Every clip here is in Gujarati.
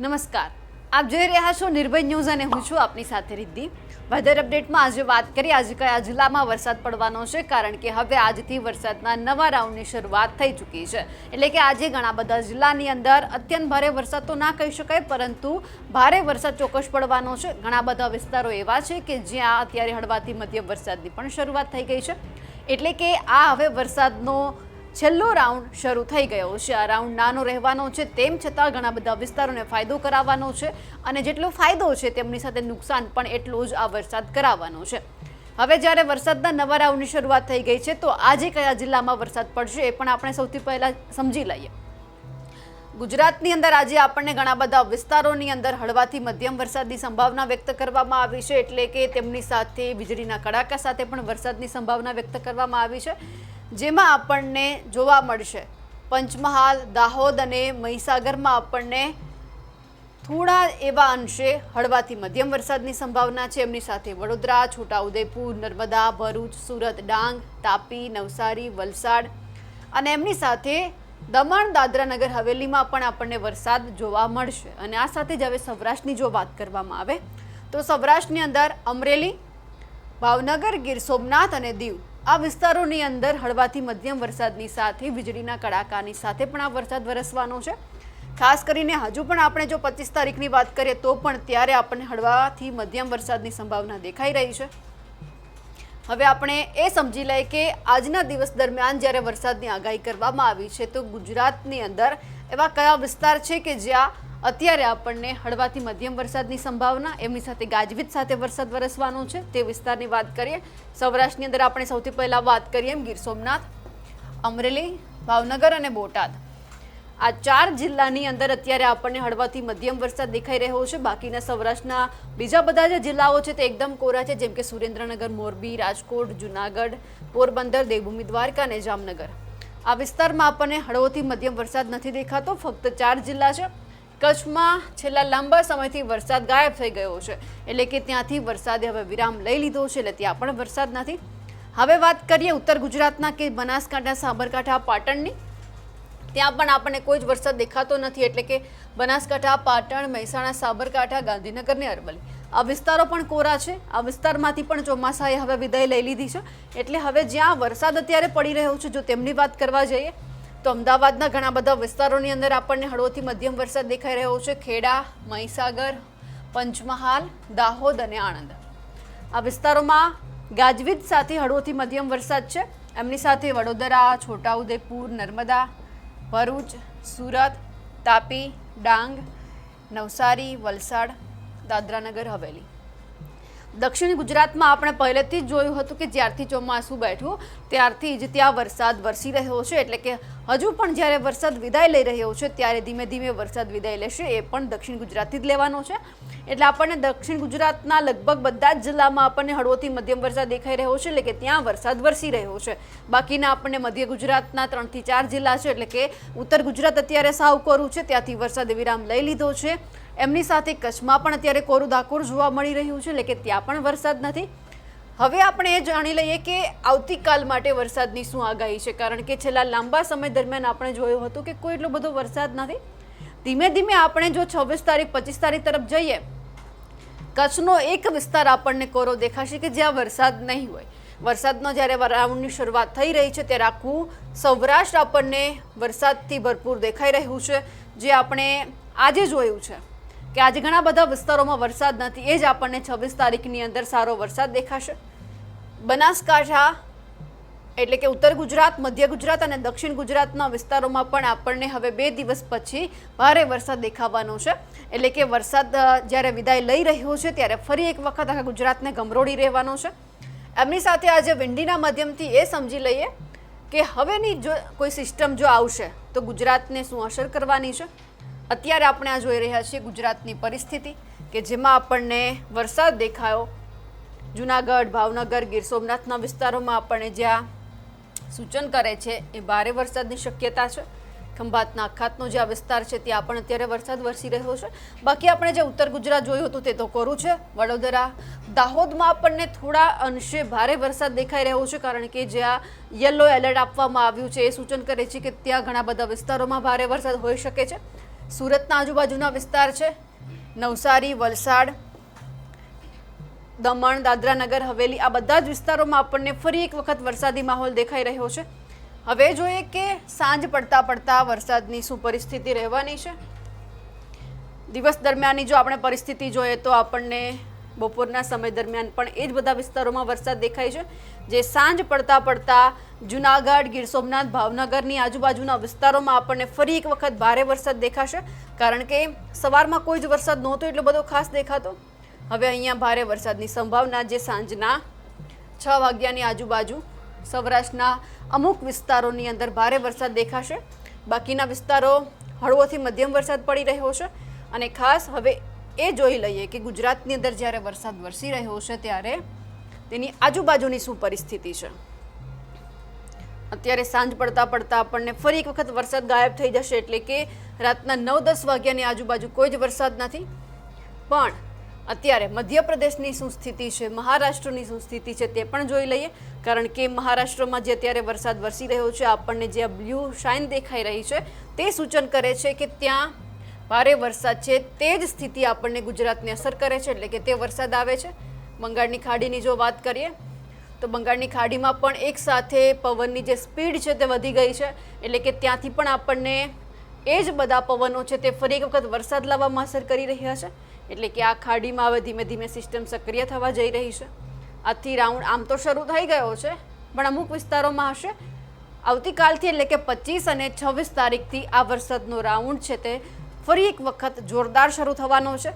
નમસ્કાર. આપ જોઈ રહ્યા છો નિર્ભય ન્યૂઝ અને હું છું આપની સાથે રિદ્ધિ વેધર અપડેટમાં આજે વાત કરીએ. આજે કયા જિલ્લામાં વરસાદ પડવાનો છે? કારણ કે હવે આજથી વરસાદના નવા રાઉન્ડની શરૂઆત થઈ ચૂકી છે. એટલે કે આજે ઘણા બધા જિલ્લાની અંદર અત્યંત ભારે વરસાદ તો ના કહી શકાય, પરંતુ ભારે વરસાદ ચોક્કસ પડવાનો છે. ઘણા બધા વિસ્તારો એવા છે કે જ્યાં અત્યારે હળવાથી મધ્યમ વરસાદની પણ શરૂઆત થઈ ગઈ છે. એટલે કે આ હવે વરસાદનો છેલ્લો રાઉન્ડ શરૂ થઈ ગયો છે. આ રાઉન્ડ નાનો રહેવાનો છે, તેમ છતાં ઘણા બધા વિસ્તારોને ફાયદો કરાવવાનો છે અને જેટલો ફાયદો છે તેમની સાથે નુકસાન પણ એટલો જ આ વરસાદ કરાવવાનો છે. હવે જ્યારે વરસાદના નવા રાઉન્ડની શરૂઆત થઈ ગઈ છે, તો આજે કયા જિલ્લામાં વરસાદ પડશે એ પણ આપણે સૌથી પહેલાં સમજી લઈએ. ગુજરાતની અંદર આજે આપણને ઘણા બધા વિસ્તારોની અંદર હળવાથી મધ્યમ વરસાદની સંભાવના વ્યક્ત કરવામાં આવી છે, એટલે કે તેમની સાથે વીજળીના કડાકા સાથે પણ વરસાદની સંભાવના વ્યક્ત કરવામાં આવી છે. જેમાં આપણને જોવા મળશે. પંચમહાલ, દાહોદ અને મહીસાગરમાં આપણને થોડા એવા અંશે હળવાથી મધ્યમ વરસાદની સંભાવના છે. એમની સાથે વડોદરા, છોટાઉદેપુર, નર્મદા, ભરૂચ, સુરત, ડાંગ, તાપી, નવસારી, વલસાડ અને એમની સાથે દમણ દાદરા નગર હવેલીમાં પણ આપણને વરસાદ જોવા મળશે. અને આ સાથે જ હવે સૌરાષ્ટ્રની જો વાત કરવામાં આવે, તો સૌરાષ્ટ્રની અંદર અમરેલી, ભાવનગર, ગીર સોમનાથ અને દીવ આ વિસ્તારોની અંદર હળવાથી મધ્યમ વરસાદની સાથે, વીજળીના કડાકાની સાથે પણ આ વરસાદ વરસવાનો છે. ખાસ કરીને હજુ પણ આપણે જો પચીસ તારીખની વાત કરીએ તો પણ ત્યારે આપણને હળવાથી મધ્યમ વરસાદની સંભાવના દેખાઈ રહી છે. હવે આપણે એ સમજી લઈએ કે આજના દિવસ દરમિયાન જ્યારે વરસાદની આગાહી કરવામાં આવી છે તો ગુજરાતની અંદર એવા કયા વિસ્તાર છે કે જ્યાં અત્યારે આપણને હળવાથી મધ્યમ વરસાદની સંભાવના, એમની સાથે ગાજવીજ સાથે વરસાદ વરસવાનો છે તે વિસ્તારની વાત કરીએ. સૌરાષ્ટ્રની અંદર આપણે સૌથી પહેલાં વાત કરીએ એમ ગીર સોમનાથ, અમરેલી, ભાવનગર અને બોટાદ. આ ચાર જિલ્લાની અંદર અત્યારે આપણને હળવાથી મધ્યમ વરસાદ દેખાઈ રહ્યો છે. બાકીના સૌરાષ્ટ્રના બીજા બધા જે જિલ્લાઓ છે તે એકદમ કોરા છે, જેમ કે સુરેન્દ્રનગર, મોરબી, રાજકોટ, જુનાગઢ, પોરબંદર, દેવભૂમિ, દ્વારકા અને જામનગર. આ વિસ્તારમાં આપણને હળવોથી મધ્યમ વરસાદ નથી દેખાતો, ફક્ત ચાર જિલ્લા છે. કચ્છમાં છેલ્લા લાંબા સમયથી વરસાદ ગાયબ થઈ ગયો છે. એટલે કે ત્યાંથી વરસાદે હવે વિરામ લઈ લીધો છે એટલે ત્યાં પણ વરસાદ નથી. હવે વાત કરીએ ઉત્તર ગુજરાતના કે બનાસકાંઠા, સાબરકાંઠા, પાટણની. ત્યાં પણ આપણને કોઈ જ વરસાદ દેખાતો નથી. એટલે કે બનાસકાંઠા, પાટણ, મહેસાણા, સાબરકાંઠા, ગાંધીનગર ને આ વિસ્તારો પણ કોરા છે. આ વિસ્તારમાંથી પણ ચોમાસાએ હવે વિદાય લઈ લીધી છે. એટલે હવે જ્યાં વરસાદ અત્યારે પડી રહ્યો છે, જો તેમની વાત કરવા જઈએ તો અમદાવાદના ઘણા બધા વિસ્તારોની અંદર આપણને હળવોથી મધ્યમ વરસાદ દેખાઈ રહ્યો છે. ખેડા, મહીસાગર, પંચમહાલ, દાહોદ અને આણંદ. આ વિસ્તારોમાં ગાજવીજ સાથે હળવોથી મધ્યમ વરસાદ છે. એમની સાથે વડોદરા, છોટાઉદેપુર, નર્મદા, ભરૂચ, સુરત, તાપી, ડાંગ, નવસારી, વલસાડ, દાદરાનગર, હવેલી. દક્ષિણ ગુજરાતમાં આપણે પહેલેથી જ જોયું હતું કે જ્યારથી ચોમાસું બેઠું, ત્યારથી જ ત્યાં વરસાદ વરસી રહ્યો છે. એટલે કે હજુ પણ જ્યારે વરસાદ વિદાય લઈ રહ્યો છે, ત્યારે ધીમે ધીમે વરસાદ વિદાય લેશે, એ પણ દક્ષિણ ગુજરાતથી જ લેવાનો છે. એટલે આપણને દક્ષિણ ગુજરાતના લગભગ બધા જ જિલ્લામાં આપણને હળવોથી મધ્યમ વરસાદ દેખાઈ રહ્યો છે, એટલે કે ત્યાં વરસાદ વરસી રહ્યો છે. બાકીના આપણને મધ્ય ગુજરાતના ત્રણથી ચાર જિલ્લા છે, એટલે કે ઉત્તર ગુજરાત અત્યારે સાવ કોરું છે, ત્યાંથી વરસાદ વિરામ લઈ લીધો છે. એમની સાથે કચ્છમાં પણ અત્યારે કોરું ધાકોર જોવા મળી રહ્યું છે, એટલે કે ત્યાં પણ વરસાદ નથી. હવે આપણે એ જાણી લઈએ કે આવતીકાલ માટે વરસાદની શું આગાહી છે, કારણ કે છેલ્લા લાંબા સમય દરમિયાન આપણે જોયું હતું કે કોઈ એટલો બધો વરસાદ નથી. ધીમે ધીમે આપણે જો છવ્વીસ તારીખ, પચીસ તારીખ તરફ જઈએ, કચ્છનો એક વિસ્તાર આપણને કોરો દેખાશે કે જ્યાં વરસાદ નહીં હોય. વરસાદનો જ્યારે રાઉન્ડની શરૂઆત થઈ રહી છે, ત્યારે આખું સૌરાષ્ટ્ર આપણને વરસાદથી ભરપૂર દેખાઈ રહ્યું છે, જે આપણે આજે જોયું છે. કે આજે ઘણા બધા વિસ્તારોમાં વરસાદ નથી. એ જ આપણને છવ્વીસ તારીખની અંદર સારો વરસાદ દેખાશે. બનાસકાંઠા એટલે કે ઉત્તર ગુજરાત, મધ્ય ગુજરાત અને દક્ષિણ ગુજરાતના વિસ્તારોમાં પણ આપણને હવે બે દિવસ પછી ભારે વરસાદ દેખાવાનો છે. એટલે કે વરસાદ જ્યારે વિદાય લઈ રહ્યો છે, ત્યારે ફરી એક વખત આખા ગુજરાતને ગમરોડી રહેવાનો છે. એમની સાથે આજે વિંડીના માધ્યમથી એ સમજી લઈએ કે હવેની જો કોઈ સિસ્ટમ જો આવશે, તો ગુજરાતને શું અસર કરવાની છે? અત્યારે આપણે આ જોઈ રહ્યા છીએ ગુજરાતની પરિસ્થિતિ કે જેમાં આપણને વરસાદ દેખાયો. જુનાગઢ, ભાવનગર, ગીર સોમનાથના વિસ્તારોમાં આપણને જ્યાં સૂચન કરે છે, એ ભારે વરસાદની શક્યતા છે. ખંભાતના અખાતનો જે આ વિસ્તાર છે, ત્યાં પણ અત્યારે વરસાદ વરસી રહ્યો છે. બાકી આપણે જે ઉત્તર ગુજરાત જોયું હતું તે તો કોરું છે. વડોદરા, દાહોદમાં આપણને થોડા અંશે ભારે વરસાદ દેખાઈ રહ્યો છે, કારણ કે જ્યાં યલો એલર્ટ આપવામાં આવ્યું છે, એ સૂચન કરે છે કે ત્યાં ઘણા બધા વિસ્તારોમાં ભારે વરસાદ હોઈ શકે છે. સુરતના આજુબાજુના વિસ્તાર છે. નવસારી, વલસાડ, દમણ, દાદરા નગર, હવેલી આ બધા જ વિસ્તારોમાં આપણને ફરી એક વખત વરસાદી માહોલ દેખાઈ રહ્યો છે. હવે જોઈએ કે સાંજ પડતા પડતા વરસાદની શું પરિસ્થિતિ રહેવાની છે. દિવસ દરમિયાનની જો આપણે પરિસ્થિતિ જોઈએ તો આપણને બપોરના સમય દરમિયાન પણ એ જ બધા વિસ્તારોમાં વરસાદ દેખાય છે, જે સાંજ પડતા પડતા જુનાગઢ, ગીર સોમનાથ, ભાવનગરની આજુબાજુના વિસ્તારોમાં આપણને ફરી એક વખત ભારે વરસાદ દેખાશે, કારણ કે સવારમાં કોઈ જ વરસાદ નહોતો એટલો બધો ખાસ દેખાતો. હવે અહીંયા ભારે વરસાદની સંભાવના જે સાંજના છ વાગ્યાની આજુબાજુ સૌરાષ્ટ્રના અમુક વિસ્તારોની અંદર ભારે વરસાદ દેખાશે. બાકીના વિસ્તારો હળવોથી મધ્યમ વરસાદ પડી રહ્યો છે અને ખાસ હવે એ જોઈ લઈએ કે ગુજરાતની અંદર જ્યારે વરસાદ વરસી રહ્યો છે ત્યારે તેની આજુબાજુની શું પરિસ્થિતિ છે? અત્યારે સાંજ પડતા પડતા આપણને ફરી એક વખત વરસાદ ગાયબ થઈ જશે એટલે કે રાતના નવ દસ વાગ્યાની આજુબાજુ કોઈ જ વરસાદ નથી. પણ અત્યારે મધ્યપ્રદેશની શું સ્થિતિ છે, મહારાષ્ટ્રની શું સ્થિતિ છે તે પણ જોઈ લઈએ. કારણ કે મહારાષ્ટ્રમાં જે અત્યારે વરસાદ વરસી રહ્યો છે, આપણને જે બ્લુ શાઇન દેખાઈ રહી છે તે સૂચન કરે છે કે ત્યાં ભારે વરસાદ છે, તે જ સ્થિતિ આપણને ગુજરાતને અસર કરે છે, એટલે કે તે વરસાદ આવે છે. બંગાળની ખાડીની જો વાત કરીએ, તો બંગાળની ખાડીમાં પણ એક સાથે પવનની જે સ્પીડ છે, તે વધી ગઈ છે. એટલે કે ત્યાંથી પણ આપણને એ જ બધા પવનો છે, તે ફરી એક વખત વરસાદ લાવવામાં અસર કરી રહ્યા છે. એટલે કે આ ખાડીમાં હવે ધીમે ધીમે સિસ્ટમ સક્રિય થવા જઈ રહી છે. આજથી રાઉન્ડ આમ તો શરૂ થઈ ગયો છે, પણ અમુક વિસ્તારોમાં હશે. આવતીકાલથી એટલે કે પચીસ અને છવ્વીસ તારીખથી આ વરસાદનો રાઉન્ડ છે, તે ફરી એક વખત જોરદાર શરૂ થવાનો છે.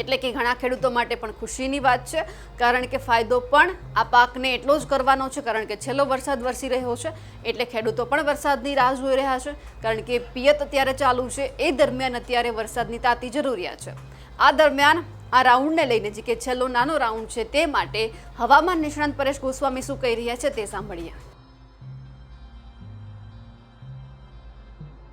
એટલે કે ઘણા ખેડૂતો માટે પણ ખુશીની વાત છે. કારણ કે ફાયદો પણ આ પાકને એટલો જ કરવાનો છે, કારણ કે છેલ્લો વરસાદ વરસી રહ્યો છે, એટલે ખેડૂતો પણ વરસાદની રાહ જોઈ રહ્યા છે. કારણ કે પિયત અત્યારે ચાલુ છે, એ દરમિયાન અત્યારે વરસાદની તાતી જરૂરિયાત છે. આ દરમિયાન આ રાઉન્ડને લઈને જે કે છેલ્લો નાનો રાઉન્ડ છે, તે માટે હવામાન નિષ્ણાંત પરેશ ગોસ્વામી શું કહી રહ્યા છે તે સાંભળીએ.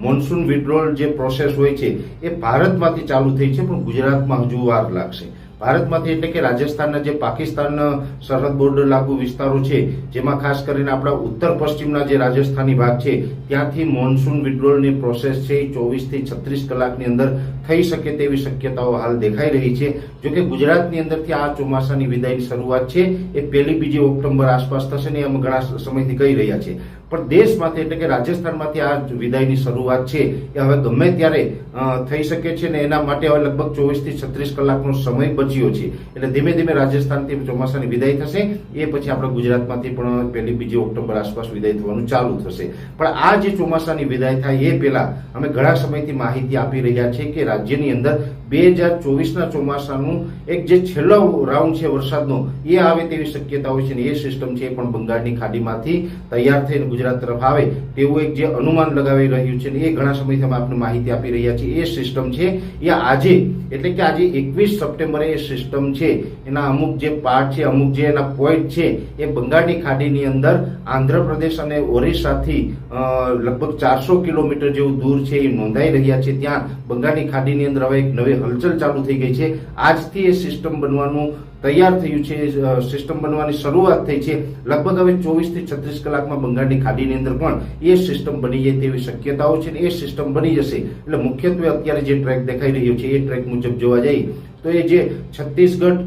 મોન્સૂન વિડ્રોલ જે પ્રોસેસ હોય છે, એ ભારતમાંથી ચાલુ થઈ છે, પણ ગુજરાતમાં હજુ વાર લાગશે. ભારતમાંથી એટલે કે રાજસ્થાનના જે પાકિસ્તાન સરહદ બોર્ડર લાગુ વિસ્તારો છે, જેમાં ખાસ કરીને આપણા ઉત્તર પશ્ચિમના જે રાજસ્થાની ભાગ છે, ત્યાંથી મોન્સૂન વિડ્રોલની પ્રોસેસ છે ચોવીસથી છત્રીસ કલાકની અંદર થઈ શકે તેવી શક્યતાઓ હાલ દેખાઈ રહી છે. જોકે ગુજરાતની અંદરથી આ ચોમાસાની વિદાયની શરૂઆત છે, એ પહેલી બીજી ઓક્ટોબર આસપાસ થશે ને એમ ઘણા સમયથી કહી રહ્યા છે. પણ દેશમાંથી એટલે કે રાજસ્થાનમાંથી આ વિદાયની શરૂઆત છે, એ હવે ગમે ત્યારે થઈ શકે છે ને એના માટે હવે લગભગ ચોવીસથી છત્રીસ કલાકનો સમય બચ્યો છે. એટલે ધીમે ધીમે રાજસ્થાનથી ચોમાસાની વિદાય થશે, એ પછી આપણે ગુજરાતમાંથી પણ પહેલી બીજી ઓક્ટોબર આસપાસ વિદાય થવાનું ચાલુ થશે. પણ આ જે ચોમાસાની વિદાય થાય, એ પહેલા અમે ઘણા સમયથી માહિતી આપી રહ્યા છીએ કે રાજ્યની અંદર બે હજાર ચોવીસના ચોમાસાનું એક જે છેલ્લો રાઉન્ડ છે વરસાદનો, એ આવે તેવી શક્યતાઓ છે ને એ સિસ્ટમ છે એ પણ બંગાળની ખાડીમાંથી તૈયાર થઈને ગુજરાત તરફ આવે તેવું એક જે અનુમાન લગાવી રહ્યું છે એ ઘણા સમયથી અમે આપને માહિતી આપી રહ્યા છીએ. એ સિસ્ટમ છે, એ આજે, એટલે કે આજે એકવીસ સપ્ટેમ્બરે એ સિસ્ટમ છે. એના અમુક જે પાર્ટ છે, અમુક જે એના પોઈન્ટ છે, એ બંગાળની ખાડીની અંદર આંધ્રપ્રદેશ અને ઓરિસ્સાથી લગભગ ચારસો કિલોમીટર જેવું દૂર છે એ નોંધાઈ રહ્યા છે. ત્યાં બંગાળની ખાડીની અંદર હવે એક નવી હલચલ ચાલુ થઈ ગઈ છે. આજથી એ સિસ્ટમ બનવાનું તૈયાર થયું છે સિસ્ટમ બનવાની શરૂઆત થઈ છે. લગભગ હવે ચોવીસથી છત્રીસ કલાકમાં બંગાળની ખાડીની અંદર પણ એ સિસ્ટમ બની જાય તેવી શક્યતાઓ છે ને એ સિસ્ટમ બની જશે. એટલે મુખ્યત્વે અત્યારે જે ટ્રેક દેખાઈ રહ્યો છે, એ ટ્રેક મુજબ જોવા જઈએ, તો એ જે છત્તીસગઢ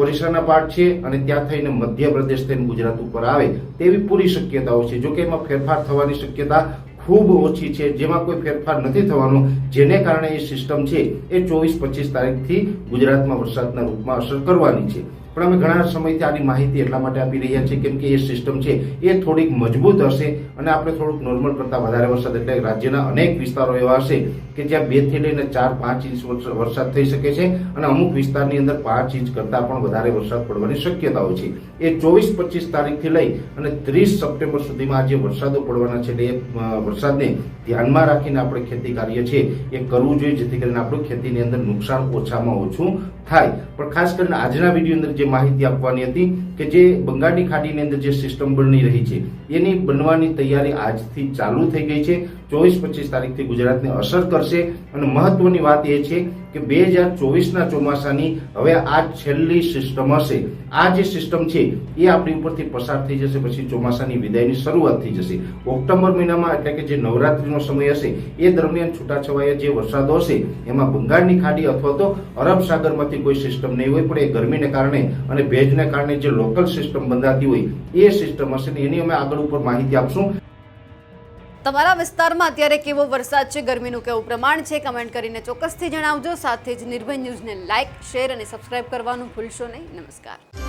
ઓરિસ્સાના પાર્ટ છે અને ત્યાં થઈને મધ્યપ્રદેશ થઈને ગુજરાત ઉપર આવે તેવી પૂરી શક્યતાઓ છે. જોકે એમાં ફેરફાર થવાની શક્યતા ખૂબ ઓછી છે, જેમાં કોઈ ફેરફાર નથી થવાનો. જેને કારણે એ સિસ્ટમ છે એ ચોવીસ પચીસ તારીખથી ગુજરાતમાં વરસાદના રૂપમાં અસર કરવાની છે. પણ અમે ઘણા સમયથી આની માહિતી એટલા માટે આપી રહ્યા છીએ, કેમ કે એ સિસ્ટમ છે, એ થોડીક મજબૂત હશે અને આપણે થોડુંક નોર્મલ કરતાં વધારે વરસાદ એટલે રાજ્યના અનેક વિસ્તારો એવા હશે કે જ્યાં બેથી લઈને ચાર પાંચ ઇંચ વરસ- વરસાદ થઈ શકે છે અને અમુક વિસ્તારની અંદર પાંચ ઇંચ કરતાં પણ વધારે વરસાદ પડવાની શક્યતાઓ છે. એ ચોવીસ પચીસ તારીખથી લઈ અને ત્રીસ સપ્ટેમ્બર સુધીમાં જે વરસાદો પડવાના છે એ વરસાદને ધ્યાનમાં રાખીને આપણે ખેતી કાર્ય છે એ કરવું જોઈએ, જેથી કરીને આપણું ખેતીની અંદર નુકસાન ઓછામાં ઓછું થાય. પણ ખાસ કરીને આજના વીડિયો અંદર માહિતી આપવાની હતી કે જે બંગાળની ખાડીની અંદર જે સિસ્ટમ બની રહી છે, એની બનવાની તૈયારી આજથી ચાલુ થઈ ગઈ છે. ચોવીસ પચીસ તારીખથી ગુજરાતને અસર કરશે અને મહત્વની વાત એ છે કે બે હજાર ચોવીસના ચોમાસાની હવે આ છેલ્લી સિસ્ટમ હશે. આ જે સિસ્ટમ છે, એ આપણી ઉપરથી પસાર થઈ જશે, પછી ચોમાસાની વિદાયની શરૂઆત થઈ જશે. ઓક્ટોબર મહિનામાં એટલે કે જે નવરાત્રીનો સમય હશે, એ દરમિયાન છૂટાછવાયા જે વરસાદો હશે, એમાં બંગાળની ખાડી અથવા તો અરબ સાગરમાંથી કોઈ સિસ્ટમ નહીં હોય, પણ એ ગરમીને કારણે અને ભેજને કારણે જે લોકલ સિસ્ટમ બંધાતી હોય, એ સિસ્ટમ હશે એની અમે આગળ ઉપર માહિતી આપશું. તમારા વિસ્તારમાં અત્યારે કેવો વરસાદ છે, ગરમીનું કેવું પ્રમાણ છે, કમેન્ટ કરીને ચોક્કસથી જણાવજો. સાથે જ નિર્ભય ન્યૂઝને લાઇક શેર અને સબસ્ક્રાઇબ કરવાનું ભૂલશો નહીં. નમસ્કાર.